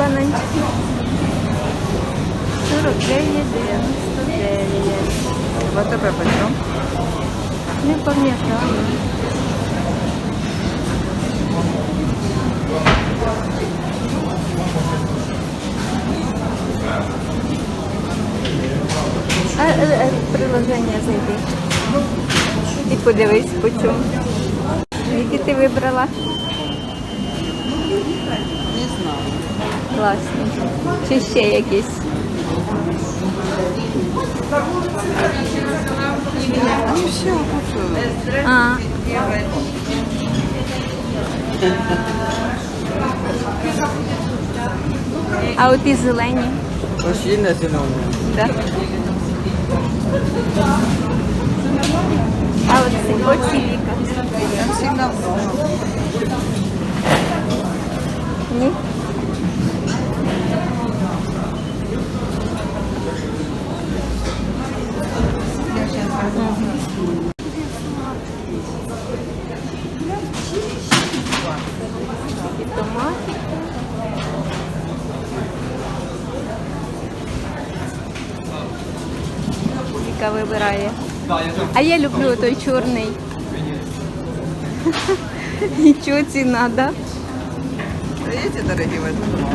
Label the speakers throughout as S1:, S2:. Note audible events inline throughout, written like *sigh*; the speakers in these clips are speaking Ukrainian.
S1: бананчики. 49, 99.
S2: В АТБ почем?
S1: Не пам'ятаю. А, е, е, приложення зайди. І подивись по чому. Які ти вибрала?
S2: Не знаю.
S1: Класні. Чи ще якісь?
S2: Не все.
S1: А. А от і зелені.
S2: Пошли на зеленую.
S1: Да? А от ці оці віка.
S2: Там всегда много.
S1: Ні? І томатики. Віка вибирає. А я люблю той чорний. *laughs* Нічого ціна, да?
S2: Эти дорогие возьму.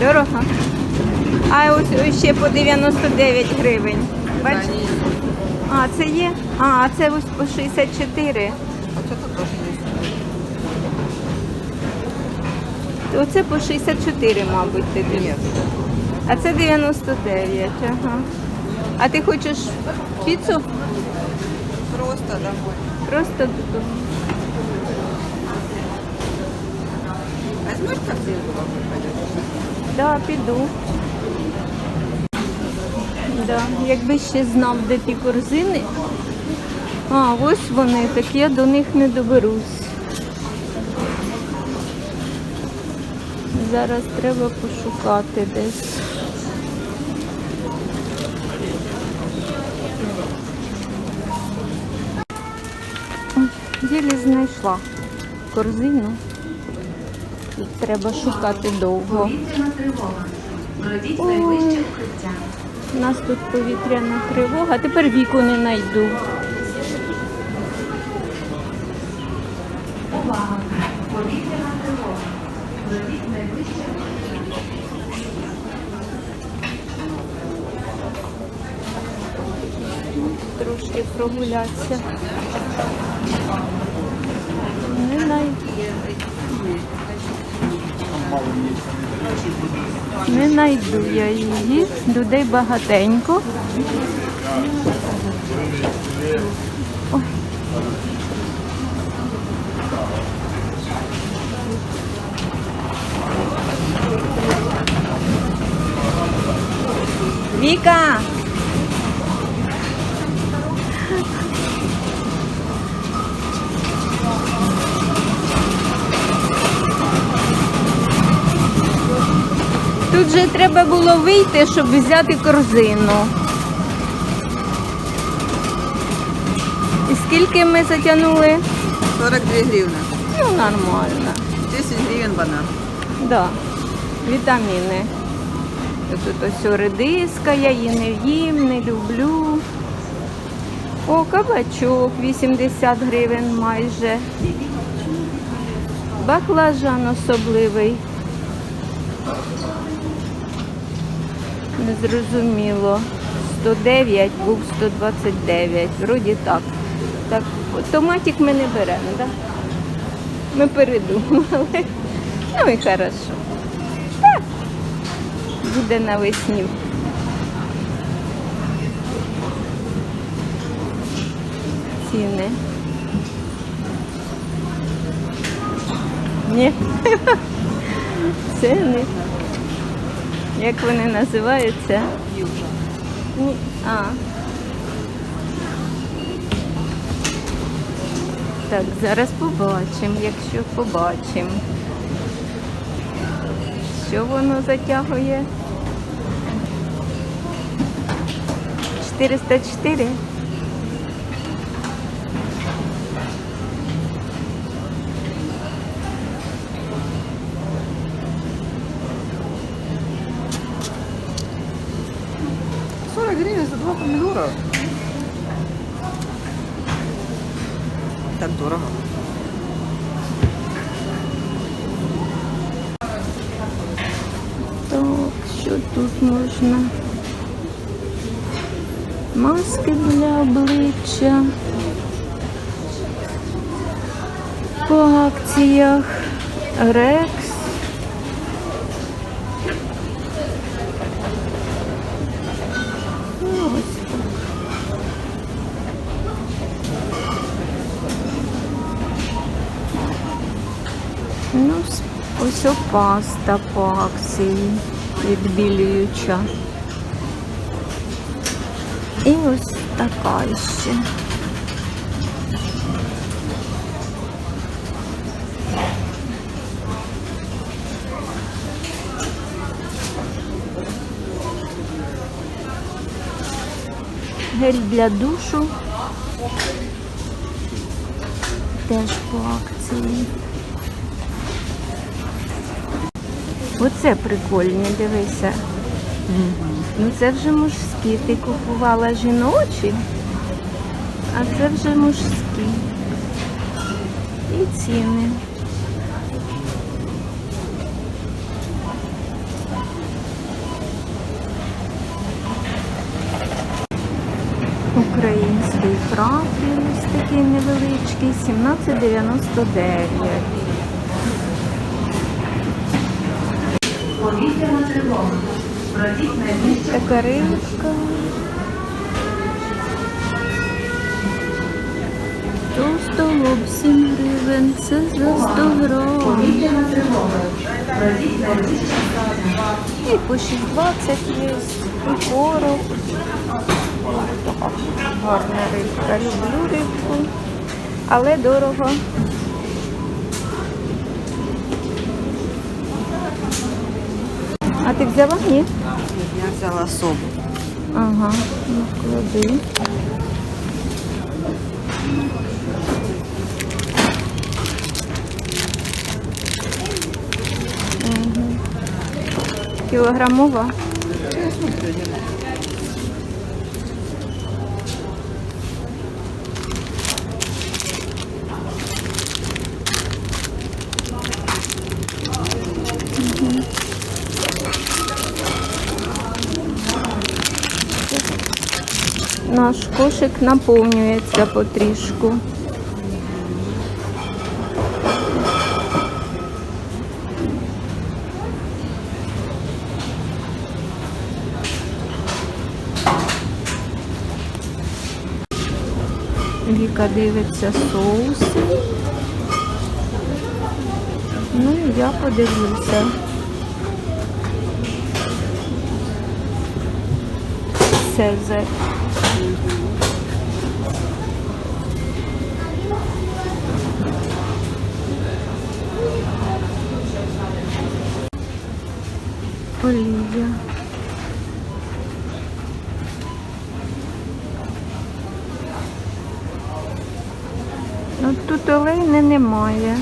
S1: Дорого. А ось ще по 99 гривень.
S2: Есть.
S1: А, це є? А, а це ось по 64.
S2: А что-то тоже есть.
S1: Оце по 64, мабуть, ти дивишся. А це 99, ага. А ти хочеш піцу?
S2: Просто домой.
S1: Просто додому.
S2: Возьмешь корзинку, пойдешь?
S1: Да, піду. Да. Якби ще знав, де ті корзини. А, ось вони, так я до них не доберусь. Зараз треба пошукати десь. Єлі знайшла корзину. Тут треба шукати довго. Ой. У нас тут повітряна тривога, тепер віку не знайду.
S3: Увага! Повітряна тривога. Пройдіть найближче
S1: Трошки прогулятися. Не знайду. Не знайду я її. Людей багатенько. Ой. Віка! Тут же треба було вийти, щоб взяти корзину. І скільки ми затягнули?
S2: 42 гривны.
S1: Ну, нормально.
S2: 10 гривен банан.
S1: Да. Вітаміни. Тут ось редиска, я її не їм, не люблю. О, кабачок 80 гривень майже. Баклажан особливий. Незрозуміло. 109 був 129. Вроді так. Так, томатик ми не беремо, так? Ми передумали. Ну і хорошо. Так. Буде навесні. Ціни. Ні. *laughs* Ціни. Як вони називаються? Ні. А. Так, зараз побачимо, якщо побачимо. Що воно затягує? 404?
S2: Помідора. Так дорого.
S1: Так, що тут можна? Маски для обличчя. По акціях Рекс. О паста по акції відбілююча. І ось така ще. Гель для душу. Теж по акції. Оце прикольні, дивися. Ну це вже мужські. Ти купувала жіночі, а це вже мужські. І ціни. Український профіль ось такий невеличкий, 17,99.
S3: Повітряна тривога. Пройдіть найближче
S1: Така рибка. Товстолоб 7 гривень, це за 100 грам.
S3: повітряна тривога. Пройдіть найближче
S1: І по 6,20 є, і короб. Така гарна рибка. Люблю рибку, але дорого. А ти взяла? Ні?
S2: Я взяла особу.
S1: Ага, ну клади. Мгм. Кілограмова? Наш кошик наповнюється потрішку. Віка дивиться соуси. Ну і я подивлюся. Цезарь. Олія. Ну тут олейни немає.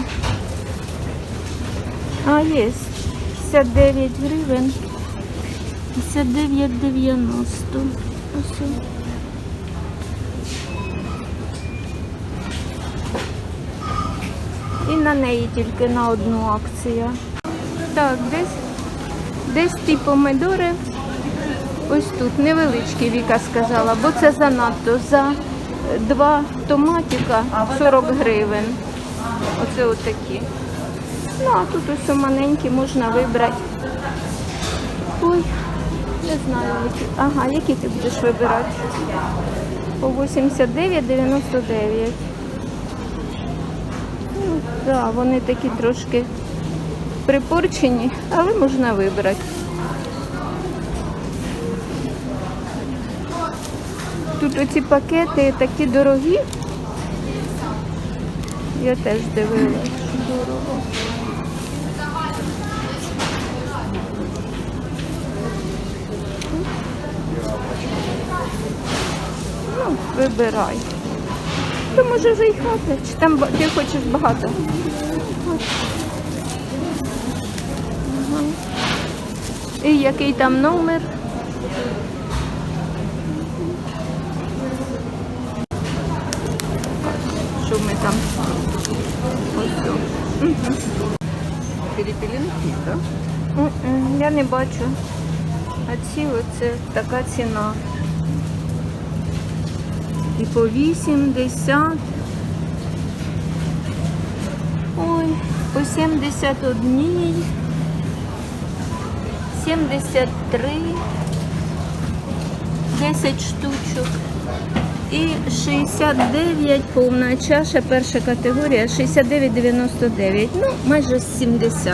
S1: А, є. 59 гривень. 59,90. Ось. І на неї тільки на одну акція. Так, десь, десь ті помидори. Ось тут невеличкі Віка сказала, бо це занадто. За два томатика 40 гривень. Оце отакі. Ну, а тут ось маленькі можна вибрати. Ой, не знаю, які. Ага, які ти будеш вибирати? По 89,99. Так, вони такі трошки припорчені, але можна вибрати. Тут оці пакети такі дорогі. Я теж дивилась, що дорого. Ну, вибирай то може заїхати. Чи там ти хочеш багато? І який там номер? Що ми
S2: там? Ось
S1: так? Я не бачу. А ці оце така ціна. І по 80. Ой, по 71. 73. 10 штучок. І 69 повна чаша, перша категорія, 69,99. Ну, майже 70.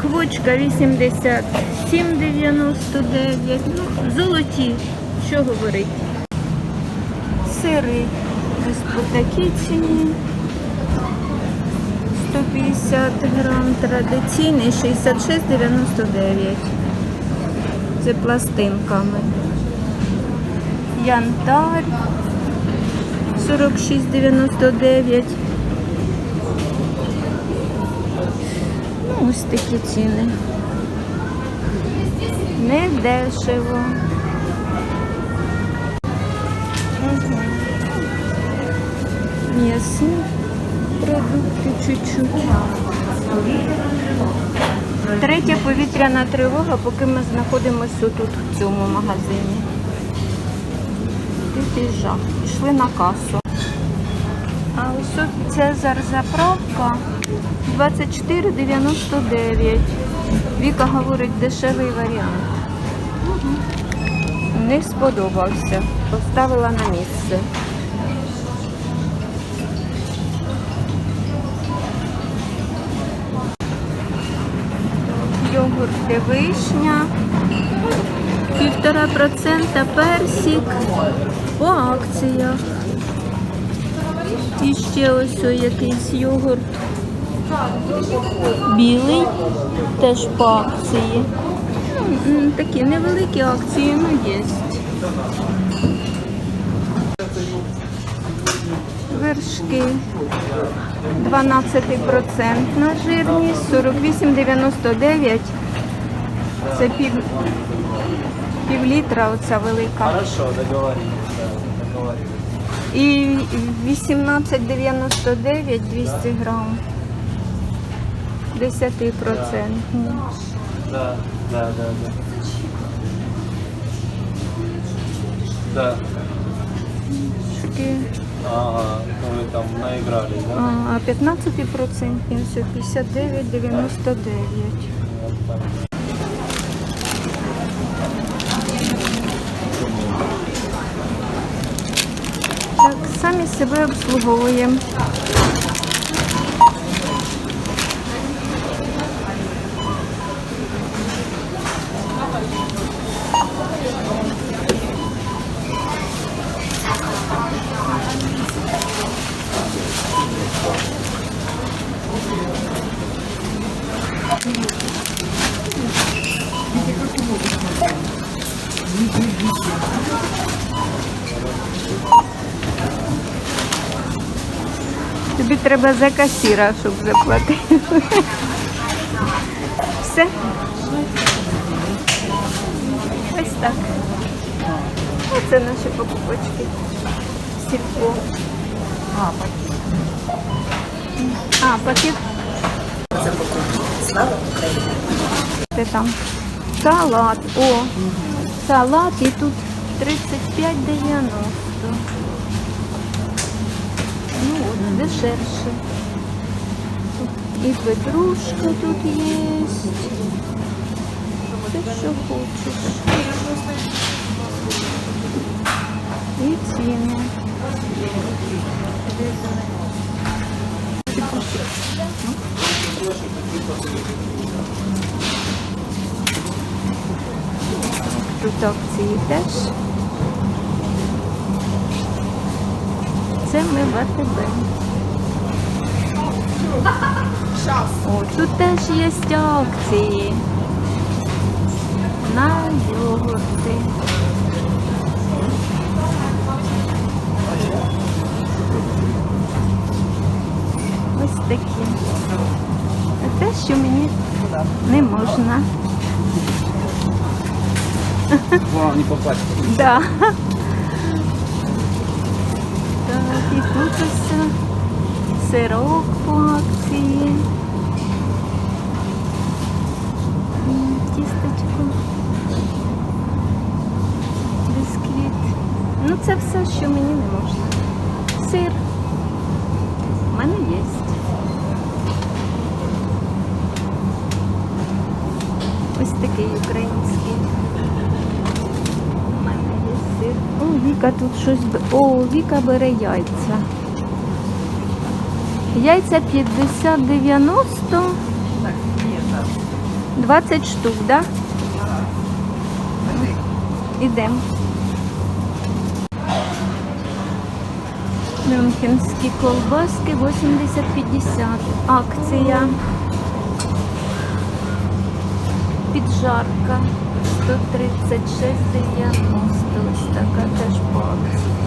S1: Квочка 87,99. Ну, золоті, що говорить. Сири ось по такій ціні. 150 грам традиційний 66,99. Це пластинками. Янтарь 46,99. Ну, ось такі ціни. Не дешево. М'ясні продукти чуть-чуть. Третя повітряна тривога, поки ми знаходимося тут в цьому магазині. Тут і жах. Пішли на касу. А ось Цезар заправка 24,99. Віка говорить дешевий варіант. Не сподобався. Поставила на місце. Йогурти вишня. Півтора процента персик по акціях. І ще ось якийсь йогурт. Білий, теж по акції. Такі невеликі акції, ну є. Вершки 12% жирність, 48,99. Це пів, пів літра оця велика.
S4: Хорошо, договорились, да.
S1: І 18,99 200 грам. 10 процентний.
S4: Да, да, да, да. Да.
S1: Такі,
S4: Ага, вы там наигрались, да?
S1: А 15 процентний все 59,99.
S4: Вот так.
S1: Так, самі себе обслуговуємо. Тобі треба за касіра, щоб заплатити. Все. Ось так. Оце наші покупочки. Сільпо.
S2: А, пакет.
S1: А, пакет.
S2: Слава Україні.
S1: Це там салат. О, салат і тут 35,90. От, дешевше. І петрушка тут є. Все, що хочеш. І ціни. Тут акції теж. Це ми в АТБ. О, тут теж є акції. На йогурти. Ось такі. А те, що мені не можна.
S4: Главное не попасть.
S1: Да. І тут ось сирок по акції. М, Тістечко. Бісквіт. Ну це все, що мені не можна. Сир. У мене є. Ось такий український. У мене є сир. О, Віка тут щось. О, Віка бере яйця. Яйця 50-90,
S2: Так,
S1: 20 штук, так? Да? Ідемо. Мюнхенські колбаски 80-50. Акція. Піджарка 136,90. Ось така теж акції.